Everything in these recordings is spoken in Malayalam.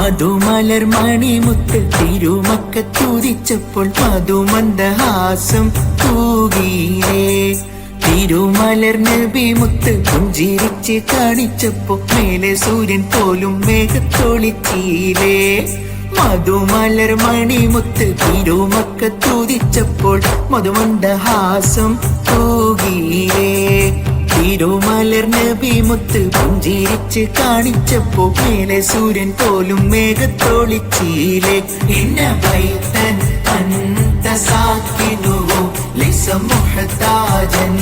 മധുമലർ മണിമുത്ത് തിരുമക്ക തുതിച്ചപ്പോൾ മധുമന്ദഹാസം തൂകിയേ തിരുമലർ നബി മുത്ത് പുഞ്ചിരിച്ച് കാണിച്ചപ്പോ മേലെ സൂര്യൻ പോലും മേഘത്തൊളിച്ചീലേ. മധുമലർ മണിമുത്ത് തിരുമക്ക തുതിച്ചപ്പോൾ മധുമന്ദഹാസം തൂകിയിലേ. തിരുമലർ നബി മുത്ത് പുഞ്ചിരിച്ച് കാണിച്ചപ്പോ മേലെ സൂര്യൻ പോലും മേഘത്തൊളിച്ചീലെ ഇന്ന ബൈതൻ അന്ത സാക്കിനുഹു ലൈസ മുഹ്താജൻ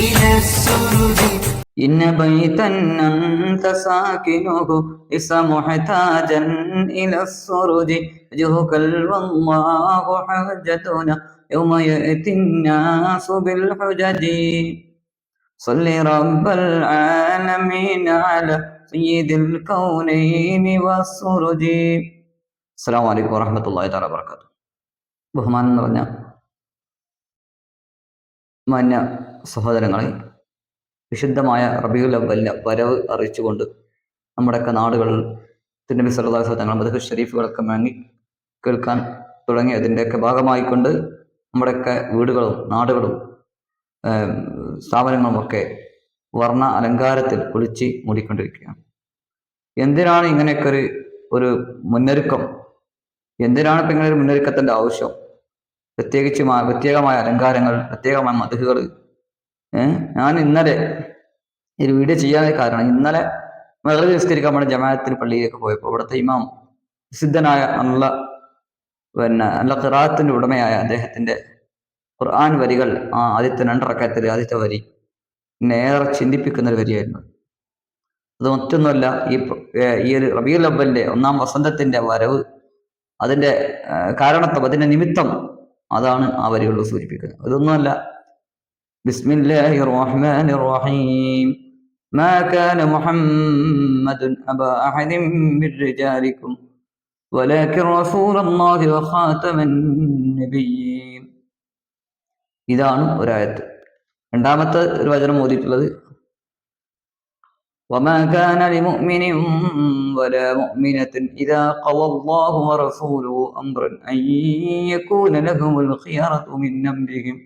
ഇല സുരുദി إن بيتا أنت ساكنه ليس محتاجا إلى السرج وجهك والله حجتنا يوم يأتي الناس بالحجج صل رب العالمين على سيد الكونين والسرج السلام عليكم ورحمة الله تعالى وبركاته ബഹുമാനം നിറഞ്ഞ മാന്യ സഹോദരങ്ങളെ വിശുദ്ധമായ റബിയുൽ അവലിന്റെ വരവ് അറിയിച്ചുകൊണ്ട് നമ്മുടെയൊക്കെ നാടുകളിൽ തിരുനബി സല്ലാസ് തങ്ങൾ മധു ഷരീഫുകളൊക്കെ വാങ്ങി കേൾക്കാൻ തുടങ്ങി അതിൻ്റെയൊക്കെ ഭാഗമായിക്കൊണ്ട് നമ്മുടെയൊക്കെ വീടുകളും നാടുകളും ഏം, സ്ഥാപനങ്ങളുമൊക്കെ വർണ അലങ്കാരത്തിൽ കുളിച്ച് മൂടിക്കൊണ്ടിരിക്കുകയാണ്. എന്തിനാണ് ഇങ്ങനെയൊക്കെ ഒരു ഒരു മുന്നൊരുക്കം? എന്തിനാണ് ഇപ്പം ഇങ്ങനെ ഒരു മുന്നൊരുക്കത്തിന്റെ ആവശ്യം? പ്രത്യേകിച്ച് പ്രത്യേകമായ അലങ്കാരങ്ങൾ പ്രത്യേകമായ മതകുകൾ ഏഹ് ഞാൻ ഇന്നലെ ഒരു വീഡിയോ ചെയ്യാൻ കാരണം ഇന്നലെ മകളി നിസ്കരിക്കാൻ വേണ്ടി ജമാഅത്തിന് പള്ളിയിലേക്ക് പോയപ്പോൾ ഇവിടുത്തെ ഇമാം പ്രസിദ്ധനായ നല്ല പിന്നെ നല്ല ഖിറാത്തിന്റെ ഉടമയായ അദ്ദേഹത്തിന്റെ ഖുർആൻ വരികൾ ആ ആദ്യത്തെ രണ്ടറക്കത്തിൽ ആദ്യത്തെ വരി എന്നെ ഏറെ ചിന്തിപ്പിക്കുന്ന ഒരു വരിയായിരുന്നു അത് മറ്റൊന്നുമല്ല ഈ പ- ഏർ ഈ ഒരു റബീൽ അവലിന്റെ ഒന്നാം വസന്തത്തിന്റെ വരവ് അതിന്റെ ഏർ കാരണത്വം അതിന്റെ നിമിത്തം അതാണ് ആ വരികളിൽ സൂചിപ്പിക്കുന്നത് അതൊന്നുമല്ല بسم الله الرحمن الرحيم ما كان محمد أبا أحد من رجالكم ولكن رسول الله وخاتم النبيين ഇതാണ് ഒരായത്ത് രണ്ടാമത്തെ ഒരു വചനം ഓതിയിട്ടുള്ളത് وما كان لمؤمن ولا مؤمنة إذا قضى الله ورسوله أمرا أن يكون لهم الخيرة من أمرهم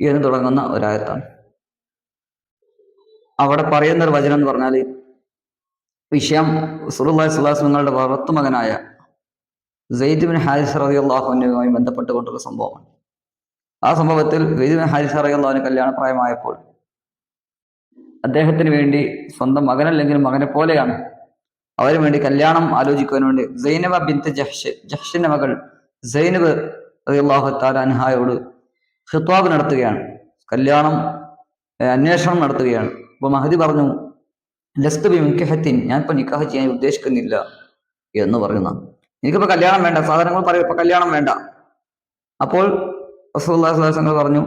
എന്ന് തുടങ്ങുന്ന ഒരായത്താണ് അവിടെ പറയുന്ന ഒരു വചനം എന്ന് പറഞ്ഞാൽ വിഷയം സുറുല്ലാഹി സ്വലാസ് നിങ്ങളുടെ വളർത്തു മകനായ സെയ്ദ് ബിൻ ഹാരിസ് റതി അള്ളാഹുവിനുമായി ബന്ധപ്പെട്ടുകൊണ്ടുള്ള സംഭവമാണ് ആ സംഭവത്തിൽ ബിൻ ഹാരിസ് റതി അള്ളാഹുവിന് കല്യാണപ്രായമായപ്പോൾ അദ്ദേഹത്തിന് വേണ്ടി സ്വന്തം മകനല്ലെങ്കിലും മകനെ പോലെയാണ്. അവന് വേണ്ടി കല്യാണം ആലോചിക്കുവാൻ വേണ്ടി സൈനബ ബിന്ത് ജഹ്ഷ് ജഹ്ഷിന്റെ മകൾ സൈനബ് റതി താല താലാൻഹായോട് ഹിത്വാബ് നടത്തുകയാണ്. കല്യാണം അന്വേഷണം നടത്തുകയാണ്. അപ്പൊ മഹദി പറഞ്ഞു ലസ്തു ബി മുൻകഹത്തിൻ ഞാൻ ഇപ്പൊ നിക്കാഹ് ചെയ്യാൻ ഉദ്ദേശിക്കുന്നില്ല എന്ന് പറയുന്ന. എനിക്കിപ്പോ കല്യാണം വേണ്ട സാധനങ്ങൾ പറയും ഇപ്പൊ കല്യാണം വേണ്ട. അപ്പോൾ റസൂല്ലാസ്ലാസങ്ങൾ പറഞ്ഞു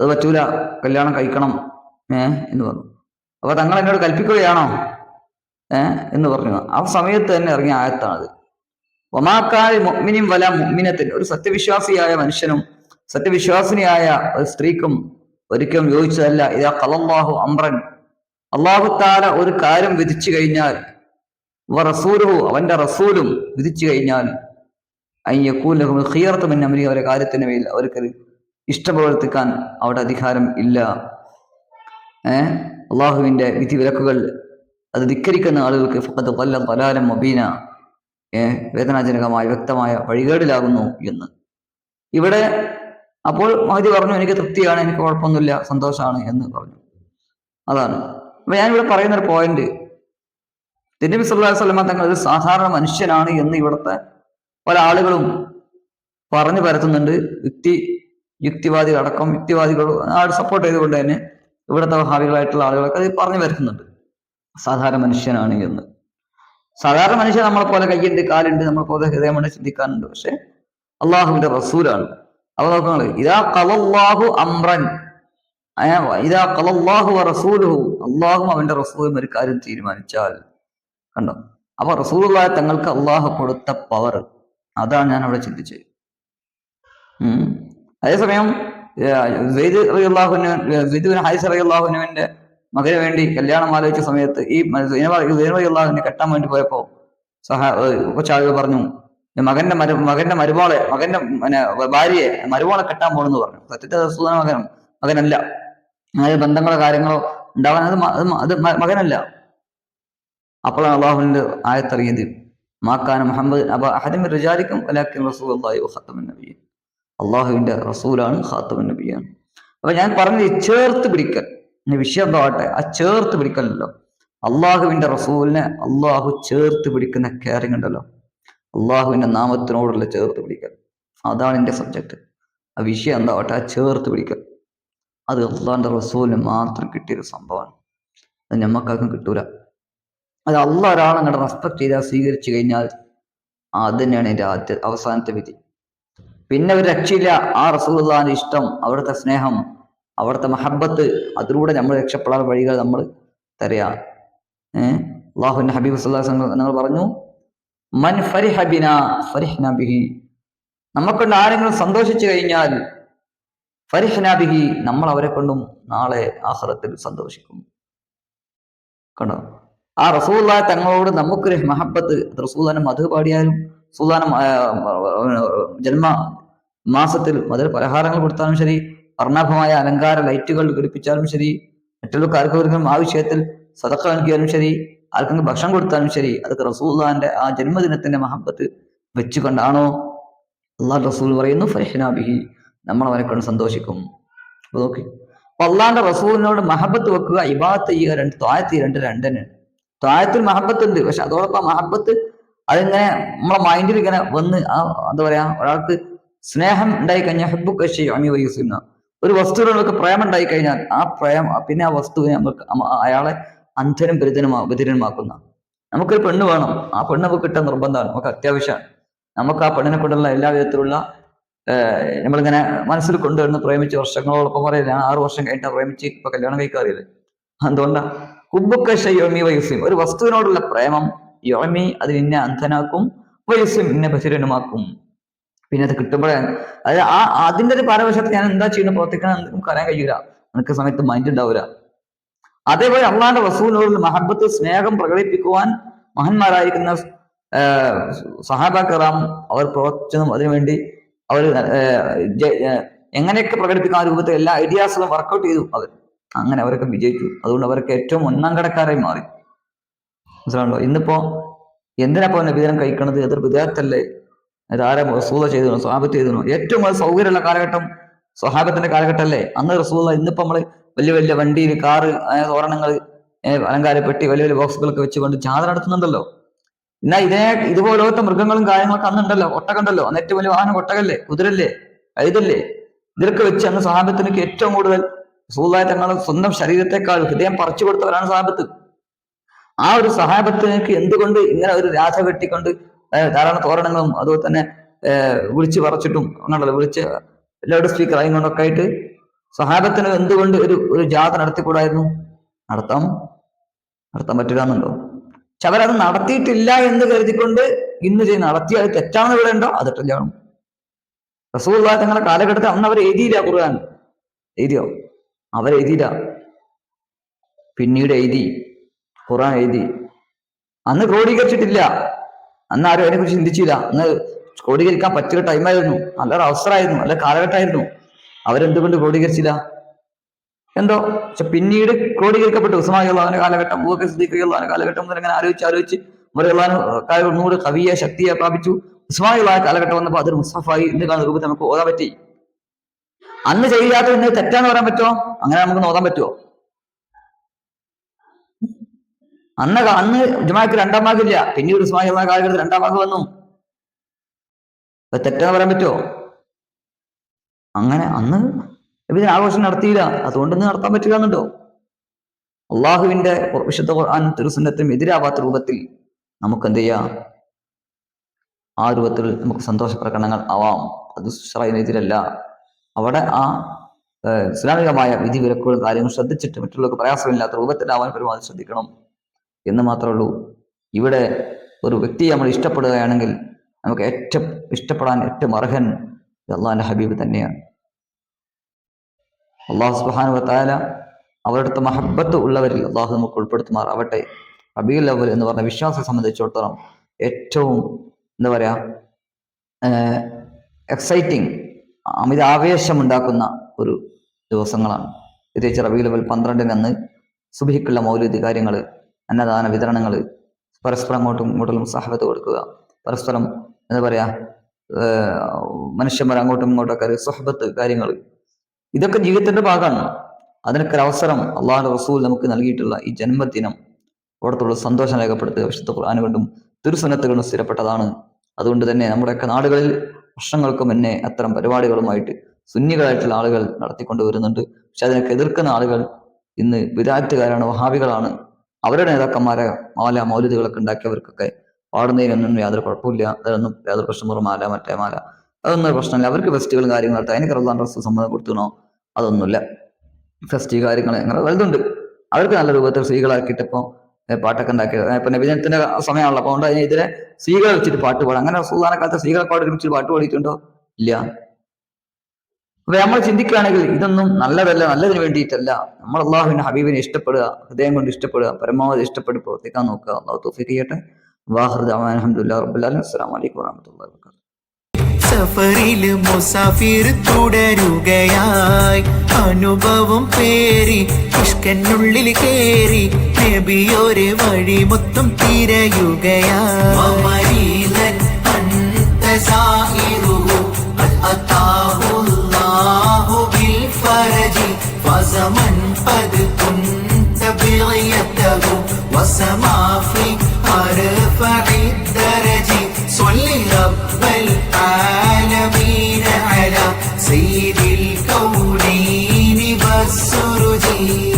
അത് പറ്റൂല കല്യാണം കഴിക്കണം ഏ? എന്ന് പറഞ്ഞു. അപ്പൊ തങ്ങൾ എന്നോട് കൽപ്പിക്കുകയാണോ? ഏ? എന്ന് പറഞ്ഞു. ആ സമയത്ത് തന്നെ ഇറങ്ങിയ ആയത്താണത്. ഒമാക്കാരി മുഅ്മിനും വല മുഅ്മിനത്തിൻ. ഒരു സത്യവിശ്വാസിയായ മനുഷ്യനും സത്യവിശ്വാസിനിയായ ഒരു സ്ത്രീക്കും ഒരിക്കലും യോജിച്ചതല്ല. ഇതാ കലല്ലാഹു അമ്രൻ അള്ളാഹു താല ഒരു കാര്യം വിധിച്ചു കഴിഞ്ഞാൽ റസൂലുഹു അവന്റെ റസൂലും വിധിച്ചു കഴിഞ്ഞാൽ അയ്യക്കൂലഹുൽ ഖിയർത്ത് മിൻ അമരി അവരെ കാര്യത്തിന്റെ മേൽ അവർക്ക് ഇഷ്ടപ്രവർത്തിക്കാൻ അവിടെ അധികാരം ഇല്ല. ഏഹ് അള്ളാഹുവിന്റെ വിധി വിലക്കുകൾ അത് ധിക്കരിക്കുന്ന ആളുകൾക്ക് ഫക്കത്ത് കൊല്ലം കൊലാലം മൊബീന ഏഹ് വേദനാജനകമായ വ്യക്തമായ വഴികേടിലാകുന്നു എന്ന്. ഇവിടെ അപ്പോൾ മഹതി പറഞ്ഞു എനിക്ക് തൃപ്തിയാണ് എനിക്ക് കുഴപ്പമൊന്നുമില്ല സന്തോഷമാണ് എന്ന് പറഞ്ഞു. അതാണ്. അപ്പൊ ഞാനിവിടെ പറയുന്നൊരു പോയിന്റ് തിരുനബി സല്ലാ തങ്ങൾ ഒരു സാധാരണ മനുഷ്യനാണ് എന്ന് ഇവിടുത്തെ പല ആളുകളും പറഞ്ഞു പരത്തുന്നുണ്ട്. യുക്തി യുക്തിവാദികൾ അടക്കം യുക്തിവാദികൾ ആൾ സപ്പോർട്ട് ചെയ്തുകൊണ്ട് തന്നെ ഇവിടുത്തെ ഭാവികളായിട്ടുള്ള ആളുകളൊക്കെ അത് പറഞ്ഞു വരുത്തുന്നുണ്ട് സാധാരണ മനുഷ്യനാണ് എന്ന്. സാധാരണ മനുഷ്യൻ നമ്മളെ പോലെ കയ്യുണ്ട് കാലുണ്ട് നമ്മളെ പോലെ ഹൃദയമുണ്ട് ചിന്തിക്കാനുണ്ട് പക്ഷെ അള്ളാഹുവിന്റെ റസൂലാണ്. അപ്പൊ നോക്കുന്നത് ഇതാ കലാഹു അമ്രൻ ഇതാ കലാഹു റസൂലുഹു. അള്ളാഹും അവന്റെ റസൂലും ഒരു കാര്യം തീരുമാനിച്ചാൽ കണ്ടോ? അപ്പൊ റസൂലുള്ളാഹി തങ്ങൾക്ക് അള്ളാഹു കൊടുത്ത പവർ അതാണ് ഞാൻ അവിടെ ചിന്തിച്ചത്. അതേസമയം സെയ്ദ് റളിയല്ലാഹുവിന് സെയ്ദ് ഹാരിസ് വേണ്ടി കല്യാണം ആലോചിച്ച സമയത്ത് ഈ അള്ളാഹുവിനെ കെട്ടാൻ വേണ്ടി പോയപ്പോ സഹാ ഏഹ് പറഞ്ഞു മകന്റെ മരു മകന്റെ മരുമോളെ മകന്റെ ഭാര്യയെ മരുമോളെ കെട്ടാൻ പോണെന്ന് പറഞ്ഞു. സത്യത്തെ സൂചന മകനും മകനല്ല. അതായത് ബന്ധങ്ങളോ കാര്യങ്ങളോ ഉണ്ടാവാൻ അത് അത് മകനല്ല. അപ്പോഴാണ് അള്ളാഹുവിന്റെ ആയത്തറിയത്. മാക്കാന മുഹമ്മദ് അബ അഹദമിൻ റിജാലിക്കും അലാക്കിൻ റസൂൽ അള്ളാഹി ഖത്തമൻ നബിയ. അള്ളാഹുവിന്റെ റസൂലാണ് ഖാത്തമൻ നബിയാണ് അപ്പൊ ഞാൻ പറഞ്ഞത് ചേർത്ത് പിടിക്കൽ. വിഷയം എന്താവട്ടെ ആ ചേർത്ത് പിടിക്കലല്ലോ. അള്ളാഹുവിന്റെ റസൂലിനെ അള്ളാഹു ചേർത്ത് പിടിക്കുന്ന കെയറിംഗ് ഉണ്ടല്ലോ. അള്ളാഹുവിന്റെ നാമത്തിനോടുള്ള ചേർത്ത് പിടിക്കൽ. അതാണ് എന്റെ സബ്ജക്റ്റ് ആ വിഷയം എന്താവട്ടെ ആ ചേർത്ത് പിടിക്കൽ. അത് അള്ളാഹിന്റെ റസൂലിന് മാത്രം കിട്ടിയൊരു സംഭവമാണ്. അത് ഞമ്മക്കാർക്കും കിട്ടൂല. അത് അള്ളാഹ് ഒരാളങ്ങോട്ട് റെസ്പെക്ട് ചെയ്താൽ സ്വീകരിച്ചു കഴിഞ്ഞാൽ അത് തന്നെയാണ് എന്റെ ആദ്യ അവസാനത്തെ വിധി. പിന്നെ ഒരു രക്ഷയില്ല. ആ റസൂലുള്ളാഹിന്റെ ഇഷ്ടം അവിടുത്തെ സ്നേഹം അവിടുത്തെ മഹബത്ത് അതിലൂടെ നമ്മൾ രക്ഷപ്പെടാൻ വഴികൾ നമ്മൾ തരയാ ഏഹ് അള്ളാഹുവിന്റെ ഹബീബ് വസല്ലം നിങ്ങൾ പറഞ്ഞു മൻ ഫരിഹ ബിനാ ഫരിഹ്ന ബിഹി. നമ്മക്കൊണ്ട് ആരെങ്കിലും സന്തോഷിച്ചു കഴിഞ്ഞാൽ ഫരിഹ്ന ബിഹി നമ്മൾ അവരെ കൊണ്ടും നാളെ ആഹ്റത്തിൽ സന്തോഷിക്കും. കണ്ടോ? ആ റസൂല്ല തങ്ങളോട് നമുക്കൊരു മഹബത്ത് റസൂദാനം മധു പാടിയാലും റസൂല്ലാനം ജന്മ മാസത്തിൽ മധുര പലഹാരങ്ങൾ കൊടുത്താലും ശരി വർണാഭമായ അലങ്കാര ലൈറ്റുകൾ ഘടിപ്പിച്ചാലും ശരി മറ്റുള്ള ആർക്കെങ്കിലും ആ വിഷയത്തിൽ സതക്ക നൽകിയാലും ശരി ആർക്കെങ്കിലും ഭക്ഷണം കൊടുത്താലും ശരി അതൊക്കെ റസൂല്ലാന്റെ ആ ജന്മദിനത്തിന്റെ മഹബത്ത് വെച്ചുകൊണ്ടാണോ അള്ളാഹ് റസൂൽ പറയുന്നു ഫരഹ്ന ബിഹി നമ്മൾ അവനെ കൊണ്ട് സന്തോഷിക്കും. അപ്പൊ നോക്കി. അപ്പൊ അള്ളാന്റെ റസൂലിനോട് മഹബത്ത് വെക്കുക ഇബാത്ത് ചെയ്യുക രണ്ട് താഴത്ത് രണ്ട് രണ്ടന് താഴത്തിൽ മഹബത്ത് ഉണ്ട് പക്ഷെ അതോടൊപ്പം മഹബത്ത് അതിങ്ങനെ നമ്മളെ മൈൻഡിൽ ഇങ്ങനെ വന്ന് ആ എന്താ പറയാ ഒരാൾക്ക് സ്നേഹം ഉണ്ടായി കഴിഞ്ഞാൽ ഹെബുക്ക് അമി വൈസ് ഒരു വസ്തുവിനോട് പ്രേമം ഉണ്ടായി കഴിഞ്ഞാൽ ആ പ്രേമം പിന്നെ ആ വസ്തുവിനെ നമുക്ക് അയാളെ അന്ധനും പരിധനുമാ ബധിരനുമാക്കുന്ന. നമുക്കൊരു പെണ്ണ് വേണം. ആ പെണ്ണ് നമുക്ക് കിട്ടാൻ നിർബന്ധമാണ്. നമുക്ക് അത്യാവശ്യമാണ്. നമുക്ക് ആ പെണ്ണിനെ കൊണ്ടുള്ള എല്ലാ വിധത്തിലുള്ള നമ്മളിങ്ങനെ മനസ്സിൽ കൊണ്ടുവരുന്ന പ്രേമിച്ച് വർഷങ്ങളോടൊപ്പം പറയില്ല ആറ് വർഷം കഴിഞ്ഞിട്ട് പ്രേമിച്ച് ഇപ്പൊ കല്യാണം കഴിക്കാറില്ലേ? എന്തുകൊണ്ടാ കുബുക്കശ യോമി വയസ്സും ഒരു വസ്തുവിനോടുള്ള പ്രേമം യോമി അത് നിന്നെ അന്ധനാക്കും വയസ്സും നിന്നെ ബഹിരനുമാക്കും. പിന്നെ അത് കിട്ടുമ്പോഴാണ് അതായത് ആ അതിന്റെ ഒരു പരവശത്ത് ഞാൻ എന്താ ചെയ്യുന്ന പ്രവർത്തിക്കണം നമുക്ക് അറിയാൻ കഴിയൂല. നിനക്ക് സമയത്ത് മൈൻഡ് ഉണ്ടാവില്ല അതേപോലെ അള്ളാന്റെ വസൂലിനോടുള്ള മഹബത്ത് സ്നേഹം പ്രകടിപ്പിക്കുവാൻ മഹന്മാരായിരിക്കുന്ന സഹാബ സഹാബാക്കറാം അവർ പ്രവർത്തിച്ചതും അതിനുവേണ്ടി അവർ എങ്ങനെയൊക്കെ പ്രകടിപ്പിക്കുന്ന രൂപത്തിൽ എല്ലാ ഐഡിയാസുകളും വർക്കൗട്ട് ചെയ്തു. അവർ അങ്ങനെ അവരൊക്കെ വിജയിച്ചു. അതുകൊണ്ട് അവരൊക്കെ ഏറ്റവും ഒന്നാം കടക്കാരായി മാറി. മനസ്സിലാണല്ലോ ഇന്നിപ്പോ എന്തിനാപ്പോ നബിദിനം കഴിക്കണത്? എതിർ വിദേഹത്തല്ലേ അത് ആരെ റസൂല ചെയ്തോ സ്വഹാബത്ത് ചെയ്തോ ഏറ്റവും അത് സൗകര്യമുള്ള കാലഘട്ടം സ്വഹാബത്തിന്റെ കാലഘട്ടമല്ലേ? അന്ന് റസൂല ഇന്നിപ്പോ നമ്മൾ വലിയ വലിയ വണ്ടിയിൽ കാറ് തോരണങ്ങൾ അലങ്കാരപ്പെട്ടി വലിയ വലിയ ബോക്സുകളൊക്കെ വെച്ചുകൊണ്ട് ജാഥ നടത്തുന്നുണ്ടല്ലോ. എന്നാ ഇതേ ഇതുപോലത്തെ മൃഗങ്ങളും കാര്യങ്ങളൊക്കെ അന്നുണ്ടല്ലോ. ഒട്ടകണ്ടല്ലോ അന്ന് ഏറ്റവും വലിയ വാഹനം ഒട്ടകല്ലേ? കുതിരല്ലേ? കഴുതല്ലേ? ഇതിലൊക്കെ വെച്ച് അന്ന് സ്വഹാബത്തിനൊക്കെ ഏറ്റവും കൂടുതൽ റസൂലായ തങ്ങൾ സ്വന്തം ശരീരത്തെക്കാൾ ഹൃദയം പറിച്ചു കൊടുത്തവരാണ് സഹാബത്ത്. ആ ഒരു സഹാബത്തിനേക്ക് എന്തുകൊണ്ട് ഇങ്ങനെ ഒരു രാധ വെട്ടിക്കൊണ്ട് ഏഹ് ധാരാളം തോരണങ്ങളും അതുപോലെ തന്നെ വിളിച്ച് പറിച്ചിട്ടും അങ്ങനെയുള്ള വിളിച്ച് ലൗഡ് സ്പീക്കർ ആയും കൊണ്ടൊക്കെ ആയിട്ട് സഹാബത്തിന് എന്തുകൊണ്ട് ഒരു ഒരു ജാഥ നടത്തിക്കൂടായിരുന്നു? നടത്താം. നടത്താൻ പറ്റില്ല എന്നുണ്ടോ? പക്ഷെ അവരത് നടത്തിയിട്ടില്ല എന്ന് കരുതിക്കൊണ്ട് ഇന്ന് ചെയ്ത് നടത്തി അത് തെറ്റാണെന്ന് ഇവിടെ ഉണ്ടോ? അത് തെറ്റാണ് റസൂർ തങ്ങളുടെ കാലഘട്ടത്തിൽ അന്ന് അവർ എഴുതിയില്ല ഖുർആൻ. എഴുതിയോ? അവരെഴുതിയില്ല പിന്നീട് എഴുതി ഖുറാൻ എഴുതി. അന്ന് ക്രോഡീകരിച്ചിട്ടില്ല. അന്ന് ആരും അതിനെ കുറിച്ച് ചിന്തിച്ചില്ല. അന്ന് ക്രോഡീകരിക്കാൻ പറ്റിയ ടൈമായിരുന്നു നല്ലൊരു അവസരമായിരുന്നു. നല്ല കാലഘട്ടമായിരുന്നു. അവരെന്തുകൊണ്ട് ക്രോഡീകരിച്ചില്ല? എന്തോ? പക്ഷെ പിന്നീട് ക്രോഡീകരിക്കപ്പെട്ടു. ഉസ്മാനുള്ളവന്റെ കാലഘട്ടം ഊഹ സിദ്ദീഖുള്ളവന്റെ കാലഘട്ടം ഇങ്ങനെ ആലോചിച്ച് ആലോചിച്ച് മുറയുള്ളവൻ ഒന്നുകൂടി കവിയെ ശക്തിയെ പ്രാപിച്ചു. ഉസ്മാനുള്ള കാലഘട്ടം വന്നപ്പോൾ അതൊരു മുസ്ഫായി ഇന്ന് കാണുന്ന രൂപത്തിൽ നമുക്ക് ഓതാൻ പറ്റി. അന്ന് ചെയ്യാതെ ഇന്ന് തെറ്റാന്ന് പറയാൻ പറ്റുമോ? അങ്ങനെ നമുക്ക് നോക്കാൻ പറ്റുമോ? അന്ന് അന്ന് ജമാക്ക് രണ്ടാം ഭാഗമില്ല പിന്നീട് ഉസ്മാൻ കാലഘട്ടത്തിൽ രണ്ടാം ഭാഗം വന്നു. തെറ്റാന്ന് പറയാൻ പറ്റുമോ? അങ്ങനെ അന്ന് ഇതിന് ആഘോഷം നടത്തിയില്ല. അതുകൊണ്ട് നടത്താൻ പറ്റില്ല എന്നുണ്ടോ? അള്ളാഹുവിന്റെ വിശുദ്ധ ഖുർആൻ തിരുസുന്നത്തിനും എതിരാവാത്ത രൂപത്തിൽ നമുക്ക് എന്ത് ചെയ്യാം? ആ രൂപത്തിൽ നമുക്ക് സന്തോഷ പ്രകടനങ്ങൾ ആവാം. അത് ശറൈനെതിരല്ല അവിടെ ആ ഇസ്ലാമികമായ വിധി വിലക്കുകളും കാര്യങ്ങൾ ശ്രദ്ധിച്ചിട്ട് മറ്റുള്ളവർക്ക് പ്രയാസമില്ലാത്ത രൂപത്തിൽ രൂപത്തിലാവാൻ പരമാവധി ശ്രദ്ധിക്കണം എന്ന് മാത്രമേ ഉള്ളൂ. ഇവിടെ ഒരു വ്യക്തിയെ നമ്മൾ ഇഷ്ടപ്പെടുകയാണെങ്കിൽ നമുക്ക് ഏറ്റവും ഇഷ്ടപ്പെടാൻ ഏറ്റവും അർഹൻ അള്ളാഹിന്റെ ഹബീബ് തന്നെയാണ്. അള്ളാഹു സുബാനു വത്താല അവരുടെ മഹബത്ത് ഉള്ളവരിൽ അള്ളാഹു നമുക്ക് ഉൾപ്പെടുത്തുമാറാവട്ടെ. റബീൽ അവൽ എന്ന് പറഞ്ഞ വിശ്വാസം സംബന്ധിച്ചിടത്തോളം ഏറ്റവും എന്താ പറയാ എക്സൈറ്റിംഗ് അമിത ആവേശമുണ്ടാക്കുന്ന ഒരു ദിവസങ്ങളാണ്. പ്രത്യേകിച്ച് റബി അവൽ പന്ത്രണ്ടിന് അന്ന് സുബഹിക്കുള്ള മൗലിക കാര്യങ്ങൾ അന്നദാന വിതരണങ്ങൾ പരസ്പരം അങ്ങോട്ടും ഇങ്ങോട്ടും സഹബത്ത് കൊടുക്കുക പരസ്പരം എന്താ പറയാ മനുഷ്യന്മാർ അങ്ങോട്ടും ഇങ്ങോട്ടൊക്കെ സുഹബത്ത് കാര്യങ്ങൾ ഇതൊക്കെ ജീവിതത്തിന്റെ ഭാഗമാണ്. അതിനൊക്കെ ഒരു അവസരം അള്ളാഹു റസൂൽ നമുക്ക് നൽകിയിട്ടുള്ള ഈ ജന്മദിനം അവിടത്തുള്ള സന്തോഷം രേഖപ്പെടുത്തുക വിശുദ്ധ ഖുർആാനുകൊണ്ടും കൊണ്ടും തിരുസുന്നത്ത് സ്ഥിരപ്പെട്ടതാണ്. അതുകൊണ്ട് തന്നെ നമ്മുടെയൊക്കെ നാടുകളിൽ വർഷങ്ങൾക്ക് മുന്നേ അത്തരം പരിപാടികളുമായിട്ട് സുന്നികളായിട്ടുള്ള ആളുകൾ നടത്തിക്കൊണ്ട് വരുന്നുണ്ട്. പക്ഷെ അതിനൊക്കെ എതിർക്കുന്ന ആളുകൾ ഇന്ന് വിദാറ്റുകാരാണ് വഹാബികളാണ്. അവരുടെ നേതാക്കന്മാരെ മാല മൗലിദുകളൊക്കെ ഉണ്ടാക്കിയവർക്കൊക്കെ പാടുന്നതിനൊന്നും യാതൊരു കുഴപ്പമില്ല അതൊന്നും യാതൊരു പ്രശ്നമുള്ള മാല മറ്റേ മാല. അതൊന്നും പ്രശ്നമില്ല. അവർക്ക് ഫെസ്റ്റുകളും കാര്യങ്ങളും നടത്താം. അതിന് റമദാൻ ഡ്രസ്സ് സമ്മതം കൊടുത്തണോ അതൊന്നുമില്ല. ഫെസ്റ്റ് കാര്യങ്ങൾ അങ്ങനെ വലുതുണ്ട്. അവർക്ക് നല്ല രൂപത്തിൽ സ്ത്രീകളാക്കിയിട്ടിപ്പോ ഏ, പാട്ടൊക്കെ ഉണ്ടാക്കിയത്. ഇപ്പൊ നബിജനത്തിന്റെ സമയമാണല്ലോ. അപ്പൊ അതുകൊണ്ട് അതിനെതിരെ സ്ത്രീകളെ വെച്ചിട്ട് പാട്ട് പാടും അങ്ങനെ സുധാനക്കാലത്ത് സ്ത്രീകളെ പാട്ട് ഒരുമിച്ച് പാട്ട് പാടിയിട്ടുണ്ടോ? ഇല്ല. അപ്പൊ നമ്മൾ ചിന്തിക്കുകയാണെങ്കിൽ ഇതൊന്നും നല്ലതല്ല നല്ലതിന് വേണ്ടിയിട്ടല്ല. നമ്മൾ അള്ളാഹുവിനെ ഹബീബിനെ ഇഷ്ടപ്പെടുക ഹൃദയം കൊണ്ട് ഇഷ്ടപ്പെടുക പരമാവധി ഇഷ്ടപ്പെട്ട് പ്രവർത്തിക്കാൻ നോക്കുക. അള്ളാഹു തോഫിക്ക് ചെയ്യട്ടെ. വാഹൃദ് അലഹമുല്ലാ റബ്ബുല്ലാലും അസ്സാം വലൈക്കും വാഹമത്തുള്ള വർക്കാത്തു സഫറില് മുസാഫിർ തുടരുകയായി അനുഭവം പേറി ഇഷ്കനുള്ളിൽ കേറി നബിയൊരു വഴി മൊത്തം തിരയുകയായി وزمن قد كنت بغيته وسما في أرفع सुरुजी